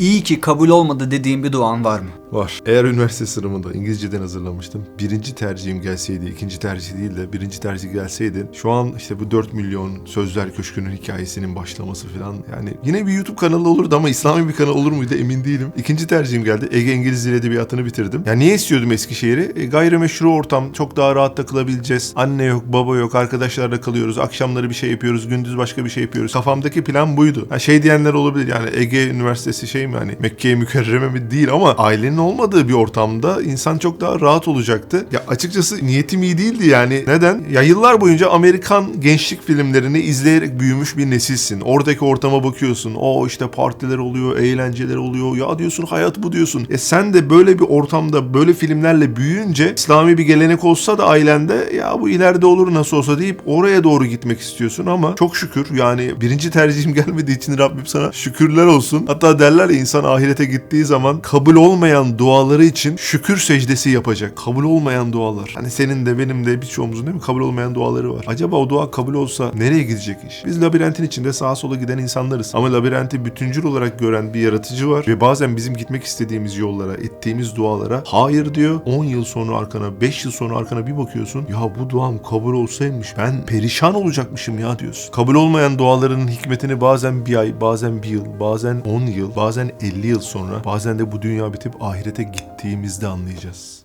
İyi ki kabul olmadı dediğin bir duan var mı? Var. Eğer üniversite sınavında İngilizceden hazırlamıştım. Birinci tercihim gelseydi, ikinci tercih değil de birinci tercih gelseydi şu an işte bu 4 milyon Sözler Köşkü'nün hikayesinin başlaması falan yani yine bir YouTube kanalı olurdu ama İslami bir kanal olur muydu emin değilim. İkinci tercihim geldi. Ege İngiliz Dil Edebiyatı'nı bitirdim. Ya niye istiyordum Eskişehir'i? E, gayrimeşru ortam. Çok daha rahat takılabileceğiz. Anne yok, baba yok. Arkadaşlarla kalıyoruz. Akşamları bir şey yapıyoruz. Gündüz başka bir şey yapıyoruz. Kafamdaki plan buydu. Ha, şey diyenler olabilir yani Ege Üniversitesi şey mi hani Mekke'ye mükerreme mi değil ama ailenin olmadığı bir ortamda insan çok daha rahat olacaktı. Ya açıkçası niyetim iyi değildi yani. Neden? Ya yıllar boyunca Amerikan gençlik filmlerini izleyerek büyümüş bir nesilsin. Oradaki ortama bakıyorsun. O işte partiler oluyor, eğlenceler oluyor. Ya diyorsun hayat bu diyorsun. E sen de böyle bir ortamda böyle filmlerle büyüyünce İslami bir gelenek olsa da ailende ya bu ileride olur nasıl olsa deyip oraya doğru gitmek istiyorsun ama çok şükür yani birinci tercihim gelmediği için Rabbim sana şükürler olsun. Hatta derler ya insan ahirete gittiği zaman kabul olmayan duaları için şükür secdesi yapacak. Kabul olmayan dualar. Hani senin de benim de birçoğumuzun değil mi kabul olmayan duaları var. Acaba o dua kabul olsa nereye gidecek iş? Biz labirentin içinde sağa sola giden insanlarız. Ama labirenti bütüncül olarak gören bir yaratıcı var ve bazen bizim gitmek istediğimiz yollara, ettiğimiz dualara hayır diyor. 10 yıl sonra arkana, 5 yıl sonra arkana bir bakıyorsun. Ya bu duam kabul olsaymış ben perişan olacakmışım ya diyorsun. Kabul olmayan duaların hikmetini bazen bir ay, bazen bir yıl, bazen 10 yıl, bazen 50 yıl sonra, bazen de bu dünya bitip ahirete gittiğimizde anlayacağız.